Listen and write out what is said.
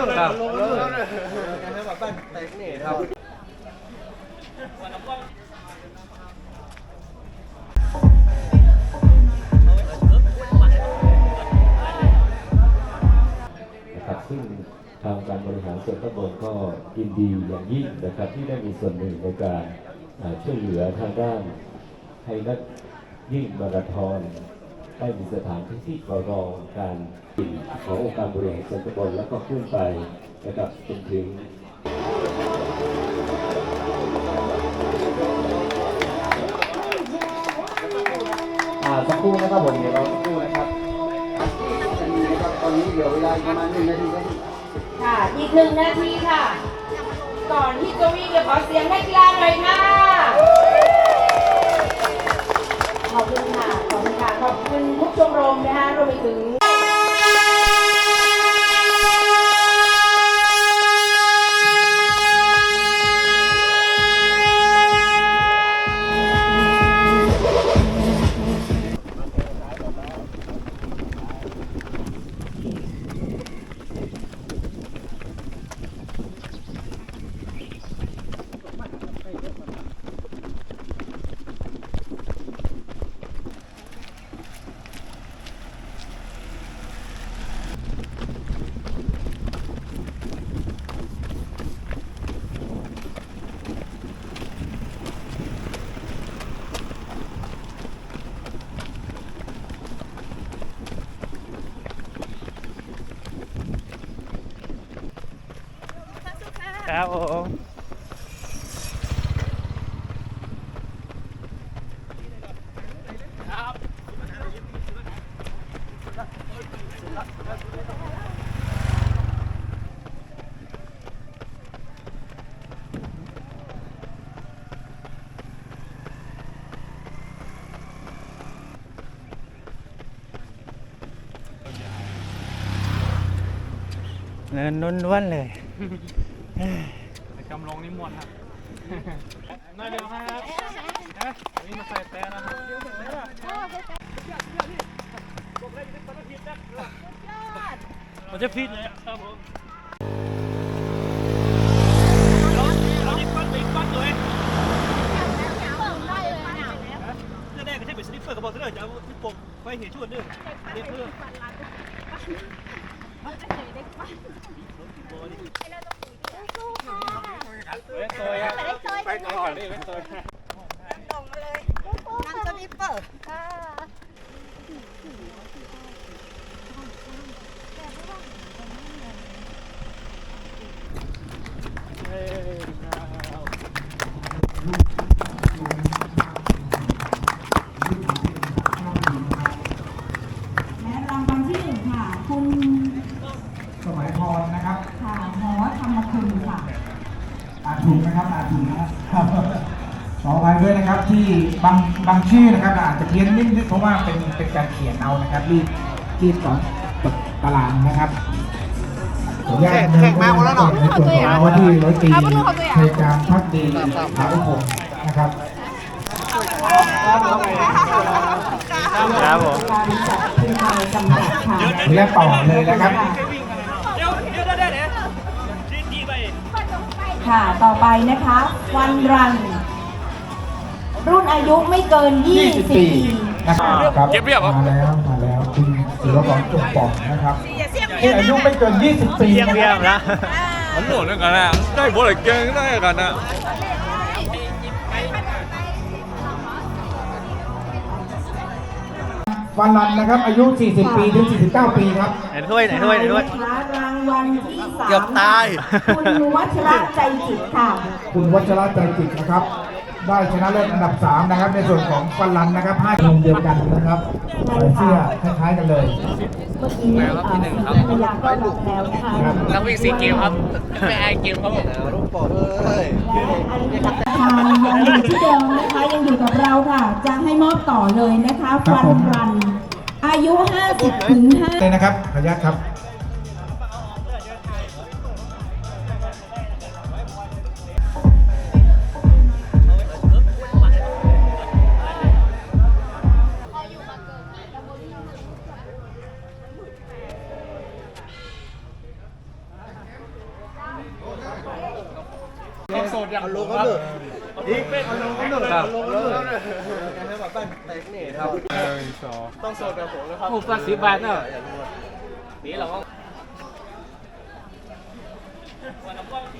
ครับนะครับซึ่งทางการบริหารส่วนตำบลก็ยินดีอย่างยิ่งนะครับที่ได้มีส่วนหนึ่งในการช่วยเหลือทางด้านให้นักยิ่งมาราธอน ได้มีสถานที่ที่รอรองการปิดขององค์การบริหารส่วนตำบลแล้วก็ขึ้นไปนะครับจนถึงอ่าสักครู่นะครับผมเดี๋ยวเราสักครู่นะครับตอนนี้เหลือเวลาอีกประมาณหนึ่งนาทีครับค่ะ อีกหนึ่งนาทีค่ะ ก่อนที่จะวิ่งเดี๋ยวขอเสียงนักกีฬาหน่อยค่ะ ขอบคุณค่ะ ม คะรวมไปถึงครับผมเนินนุ่นล้วนๆเลย กำลงนิมนต์ครับน้อยเดียวครับฮะนี่มาใส่แป้นะครับมันจะฟิตเลยครับผมเราดิปั้นไปปั้นเลยเรื่องแรกก็ใช่เป็นสลิปเปอร์กระบอกเสื้อจะเอาที่ปกไว้เหี่ยชวนเด้อเด็กเพื่อไป ไปก่อนนี่เป็นตัวนั่งสลิปเปอร์ และรางวัลที่หนึ่งค่ะ คุณ สมัยพรนะครับ ค่ะหอธรรมคุณค่ะ อ่านถูกนะครับอ่านถูกนะครับข ออภัยด้วยนะครับที่บางบางชื่อนะครับอาจจะเพี้ยนนิดนึงเพราะว่าเป็นเป็นการเขียนเอานะครับรีบรีบสอนตารางนะครับขออนุญาตแขกมาหมดแล้วเนาะในส่วนของว่าที่ร้อยตรีในการพักดีสาวผมนะครับครับผมการจัดทีมงานจำกัดค่ะต่อเลยนะครับค่ะ ต่อไปนะคะ วันรัน รุ่นอายุไม่เกิน 20 ปีนะครับครับมาแล้วมาแล้วคุณศิลปกรจุกป่องนะครับที่อายุไม่เกิน 20 ปีเยี่ยมนะคเยี่ยรับมแล้วมันหมดแล้วกันนะได้บอลเก่งได้กันนะวันรันนะครับ อายุ 40 ปีถึง 49 ปีครับ ไหนถ้วยไหนถ้วยไหนถ้วยนะคะรางวัลที่สามเกือบตาย คุณวัชระใจจิตค่ะ คุณวัชระใจจิตนะครับ ได้ชนะเลิศอันดับ 3 นะครับ ในส่วนของฟันรันนะครับ5ทีมเดียวกันนะครับใส่เสื้อคล้ายๆกันเลยเมื่อกี้เอ่อคุณภรรยาก็รับแล้วนะคะครับนักวิ่งสีเกมครับไม่ไอเกมครับผมและอันนี้ทางยังอยู่ที่เดิมนะคะยังอยู่กับเราค่ะ จะให้มอบต่อเลยนะคะครับฟันผมรัน อายุ 50ถึง5เลยนะครับขออนุญาตครับ อย่างลงก็เลยอีกเป็นลงก็เลยลงก็เลยต้องโซนกับผมนะครับหกสิบบาทเนาะนี่เราก็เ